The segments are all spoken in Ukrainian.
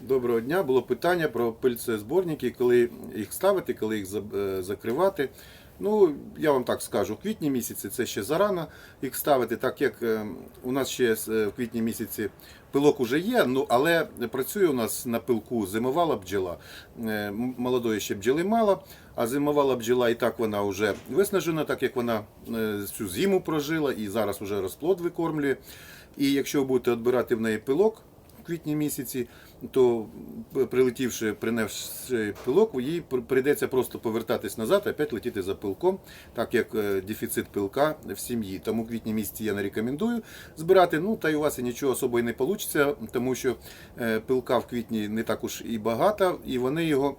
Доброго дня. Було питання про пильцезборники, коли їх ставити, коли їх е, закривати. Ну, я вам так скажу, в квітні місяці це ще зарано їх ставити, так як е, у нас ще е, в квітні місяці пилок уже є, ну але працює у нас на пилку зимовала бджола. Е, Молодої ще бджоли мало, а зимовала бджола і так вона вже виснажена, так як вона всю зиму прожила і зараз вже розплод викормлює. І якщо ви будете відбирати в неї пилок, квітні місяці, то прилетівши, принесши пилок, їй прийдеться просто повертатись назад і опять летіти за пилком, так як е, дефіцит пилка в сім'ї. Тому квітні місяці я не рекомендую збирати. Ну та й у вас і нічого особо і не вийде, тому що е, пилка в квітні не так уж і багато, і вони його.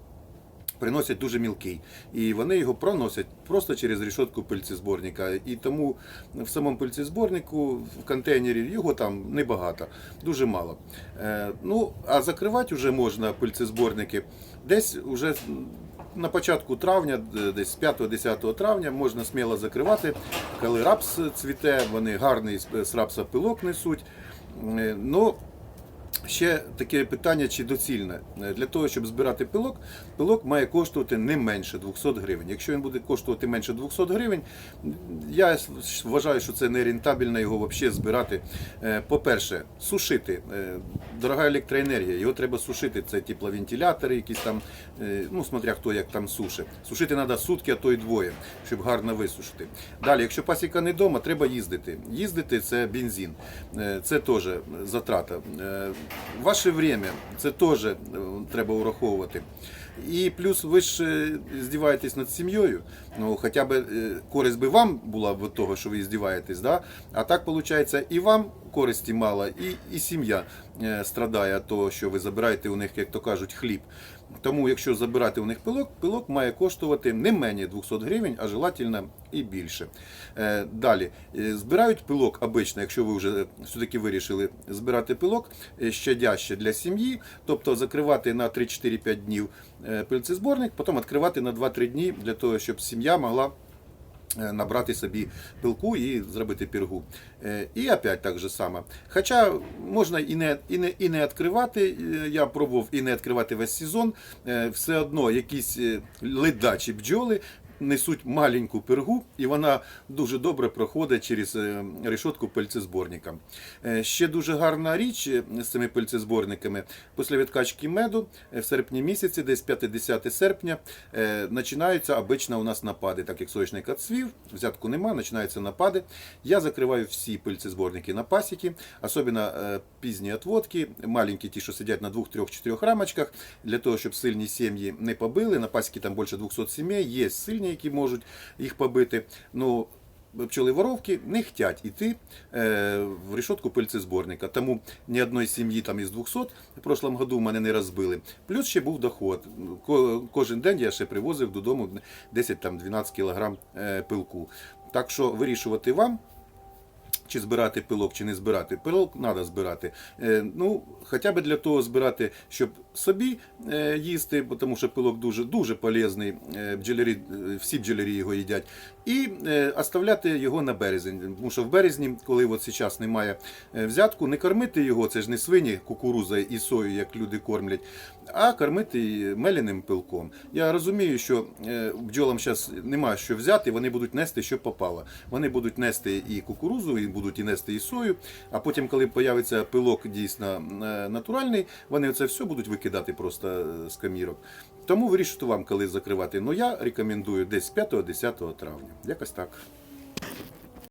Приносять дуже мілкий, і вони його проносять просто через рішотку пильцезборника. І тому в самому пильцезборнику в контейнері його там небагато, дуже мало. Е, ну, а закривати вже можна пильцезборники десь уже на початку травня, десь 5-10 травня, можна сміло закривати, коли рапс цвіте, вони гарний з- з рапса пилок несуть. Е, ну, Ще таке питання, чи доцільне. Е, Для того, щоб збирати пилок, пилок має коштувати не менше 200 гривень. Якщо він буде коштувати менше 200 гривень, я вважаю, що це не рентабельно його взагалі збирати. Е, По-перше, сушити. Е, Дорога електроенергія, його треба сушити. Це тепловентилятори, якісь там, ну, смотря хто як там сушить. Сушити треба сутки, а то й двоє, щоб гарно висушити. Далі, якщо пасіка не вдома, треба їздити. Їздити це бензин, це теж затрата. Ваше время це теж е, треба враховувати. І плюс ви ж е, здіваєтесь над сім'єю. Ну, хоча б е, користь би вам була від того, що ви здіваєтесь, да? а так виходить і вам користі мало, і, і сім'я страдає від того, що ви забираєте у них, як то кажуть, хліб. Тому, якщо забирати у них пилок, пилок має коштувати не менше 200 гривень, а желательно і більше. Е, Далі, Е, збирають пилок обично, якщо ви вже все-таки вирішили збирати пилок е, щадяще для сім'ї, тобто закривати на 3-4-5 днів пильцезборник, потім відкривати на 2-3 дні для того, щоб сім'я могла набрати собі пилку і зробити піргу. Е, І опять так же само. Хоча можна і не, і не, і не відкривати, е, я пробував і не відкривати весь сезон, е, все одно якісь е, ледачі бджоли несуть маленьку пергу, і вона дуже добре проходить через е, решетку пильцезборника. Е, Ще дуже гарна річ е, з цими пильцезборниками. Після відкачки меду в серпні місяці, десь 5-10 серпня, починаються обично у нас напади, так як сонячник відцвів, взятку нема, починаються напади. Я закриваю всі пильцезборники на пасіки, особливо пізні отводки, маленькі ті, що сидять на 2-3-4 рамочках, для того, щоб сильні сім'ї не побили. На пасіки там більше 200 сімей, є сильні, які можуть їх побити. Ну, пчоли воровки не хочуть йти е, в рішетку пильцезборника. Тому ні одної сім'ї там із 200 в прошлом году мене не розбили. Плюс ще був доход. Ко- Кожен день я ще привозив додому 10-12 кг е, пилку. Так що вирішувати вам. Чи збирати пилок, чи не збирати. Пилок треба збирати. Е, ну, хоча б для того збирати, щоб собі е, їсти, тому що пилок дуже дуже полезний. Е, бджолярі, всі бджолярі його їдять. І оставляти його на березень. Тому що в березні, коли от зараз немає взятку, не кормити його, це ж не свині, кукуруза і сою, як люди кормлять, а кормити меляним пилком. Я розумію, що бджолам зараз немає що взяти, вони будуть нести, що попало. Вони будуть нести і кукурузу, і будуть і нести і сою. А потім, коли появиться пилок дійсно е, натуральний, вони це все будуть викидати просто е, з камірок. Тому вирішуйте вам, коли закривати. Ну я рекомендую десь 5-10 травня. Якось так.